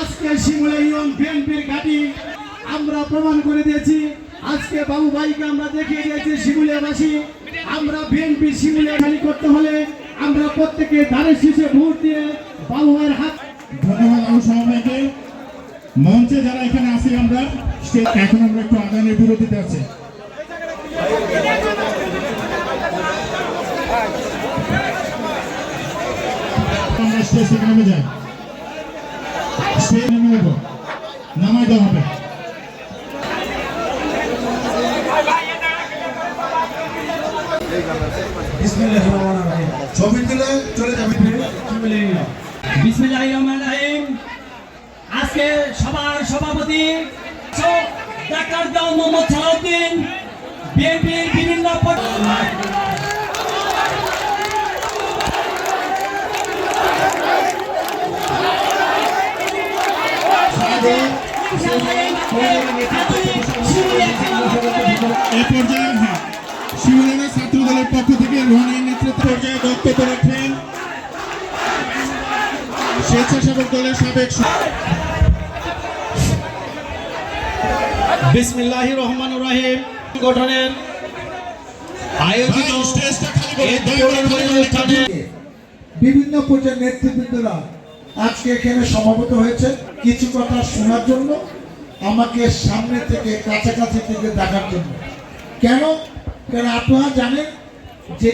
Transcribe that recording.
আজকে শিমুলা ইউনিয়ন বিএনপির ঘাঁটি আমরা প্রমাণ করে দিয়েছি। আজকে বাবু ভাইকে আমরা দেখিয়ে দিয়েছি শিমুলিয়াবাসী। আমরা বিএনপি শিমুলিয়া খালি করতে হলে আমরা প্রত্যেকে ধারে শীষে ভোট দিয়ে বাবু ভাইয়ের হাত ধন্যবাদ আবু সবাইকে মঞ্চে যারা এখানে আছি আমরা এখন আমরা একটু আগানের বিরতিতে আছি। আমরা স্টেজ যাই। নেমে নেব নামাই দেওয়া হবে ছবি তুলে চলে যাবে বিসমিল্লাহির রহমানির রহিম। আজকে সবার সভাপতি ডাক্তার মোহাম্মদ সালাউদ্দিন, বিএনপির বিভিন্ন এই পর্যায়ে হ্যাঁ ছাত্র দলের পক্ষ থেকে রোহানের নেতৃত্ব পর্যায়ে বক্তব্য স্বেচ্ছাসেবক দলের সাবেক রহমানুর রহিম। গঠনের আয়োজিত বিভিন্ন পর্যায়ের নেতৃবৃন্দরা আজকে এখানে সমাবেত হয়েছে কিছু কথা শোনার জন্য, আমাকে সামনে থেকে, কাছাকাছি থেকে দেখার জন্য। কেন? কারণ আপনারা জানেন যে